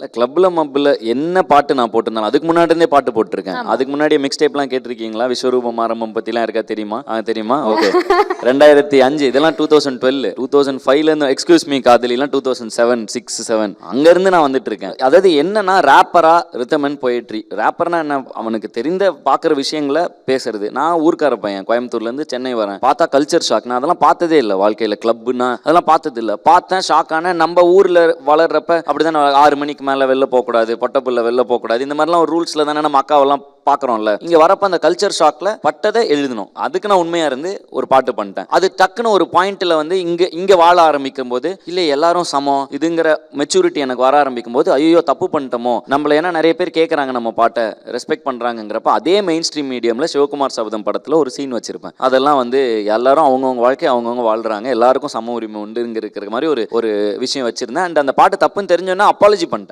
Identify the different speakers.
Speaker 1: இல்ல கிளப்ல மப்ல என்ன பாட்டு நான் போட்டிருந்தாலும் அதுக்கு முன்னாடி இருந்தே பாட்டு போட்டிருக்கேன். அதுக்கு முன்னாடி மிக்ஸ் டேப்லாம் கேட்டிருக்கீங்களா? விஸ்வரூபம் ஆரம்பம் பத்திலாம் இருக்கா தெரியுமா? ஆ தெரியுமா? ஓகே ரெண்டாயிரத்தி அஞ்சு இதெல்லாம் two thousand twelve two thousand ஃபைவ்ல இருந்து excuse me காதலிலாம் two thousand seven six seven அங்க இருந்து நான் வந்துட்டு இருக்கேன் அதாவது என்னன்னா ரேப்பரா ரித்தமன் போயட்ரி ரேப்பர்னா என்ன அவனுக்கு தெரிந்த பாக்குற விஷயங்களை பேசுறது. நான் ஊர்க்கார பையன் கோயம்புத்தூர்ல இருந்து சென்னை வரேன். பார்த்தா கல்ச்சர் ஷாக் நான் அதெல்லாம் பார்த்ததே இல்லை வாழ்க்கையில கிளப்னா அதெல்லாம் பார்த்தது இல்லை பார்த்தேன் ஷாக் ஆனேன். நம்ம ஊர்ல வளர்றப்ப அப்படிதான் ஆறு மணிக்கு மேலே வெளில போகக்கூடாது பொட்டப்புள்ள வெளில போகக்கூடாது இந்த மாதிரிலாம் ஒரு ரூல்ஸ்ல தானே நம்ம அக்காவெல்லாம் பார்க்குறோம்ல இங்க வரப்ப அந்த கல்ச்சர் ஷாக்கில் பட்டதை எழுதணும். அதுக்கு நான் உண்மையாக இருந்து ஒரு பாட்டு பண்ணிட்டேன். அது டக்குன்னு ஒரு பாயிண்ட்ல வந்து இங்க இங்க வாழ ஆரம்பிக்கும் போது இல்லை எல்லாரும் சமம். இதுங்கிற மெச்சூரிட்டி எனக்கு வர ஆரம்பிக்கும் போது ஐயோ தப்பு பண்ணிட்டோமோ? நம்மள ஏன்னா நிறைய பேர் கேட்கறாங்க நம்ம பாட்டை ரெஸ்பெக்ட் பண்றாங்கங்கிறப்ப அதே மெயின் ஸ்ட்ரீம் மீடியமில் சிவகுமார் சபதம் படத்தில் ஒரு சீன் வச்சிருப்பேன். அதெல்லாம் வந்து எல்லாரும் அவங்கவுங்க வாழ்க்கை அவங்கவுங்க வாழ்றாங்க. எல்லாருக்கும் சம உரிமை உண்டுங்கிற மாதிரி ஒரு ஒரு விஷயம் வச்சிருந்தேன். அண்ட் அந்த பாட்டு தப்புன்னு தெரிஞ்சோன்னா அப்பாலஜி பண்ணிட்டேன்.